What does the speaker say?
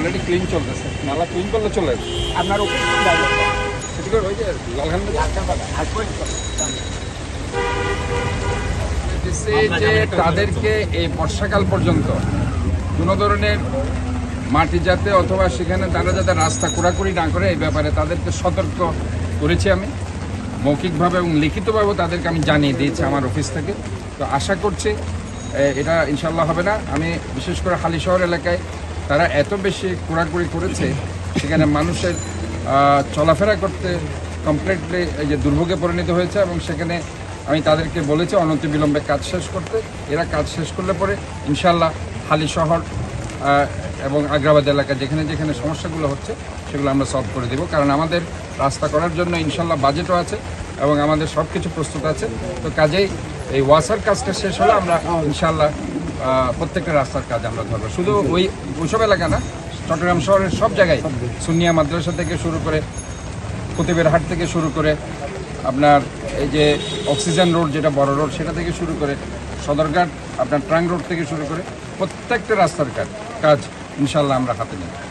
Already clean চলতেছে। নালা clean করলে চলে আপনার কোন জায়গায়? সেটি করে ওই যে যে তাদেরকে এই বর্ষাকাল পর্যন্ত কোনো ধরনের মাটি যাতে অথবা সেখানে তারা যাতে রাস্তা খোঁড়াখুড়ি না করে এই ব্যাপারে তাদেরকে সতর্ক করেছি আমি। মৌখিকভাবে এবং লিখিতভাবেও তাদেরকে আমি জানিয়ে দিয়েছি আমার অফিস থেকে। তো আশা করছি এটা ইনশাল্লাহ হবে না। আমি বিশেষ করে হালিশহর এলাকায় তারা এত বেশি কোড়াকুড়ি করেছে, সেখানে মানুষের চলাফেরা করতে কমপ্লিটলি যে দুর্ভোগে পরিণত হয়েছে এবং সেখানে আমি তাদেরকে বলেছি অনতি বিলম্বে কাজ শেষ করতে। এরা কাজ শেষ করলে পরে ইনশাল্লাহ হালি শহর এবং আগ্রাবাদ এলাকা যেখানে যেখানে সমস্যাগুলো হচ্ছে, সেগুলো আমরা সলভ করে দেব। কারণ আমাদের রাস্তা করার জন্য ইনশাল্লাহ বাজেটও আছে এবং আমাদের সব কিছু প্রস্তুত আছে। তো কাজেই এই ওয়াসার কাজটা শেষ হলে আমরা ইনশাল্লাহ প্রত্যেকটা রাস্তার কাজ আমরা ধরবো। শুধু ওই ওইসব এলাকা না, চট্টগ্রাম শহরের সব জায়গায় সুনিয়া মাদ্রাসা থেকে শুরু করে কুতিবের হাট থেকে শুরু করে আপনার এই যে অক্সিজেন রোড, যেটা বড় রোড, সেটা থেকে শুরু করে সদরঘাট, আপনার ট্রাং রোড থেকে শুরু করে প্রত্যেকটা রাস্তার কাজ কাজ ইনশাল্লাহ আমরা হাতে নিই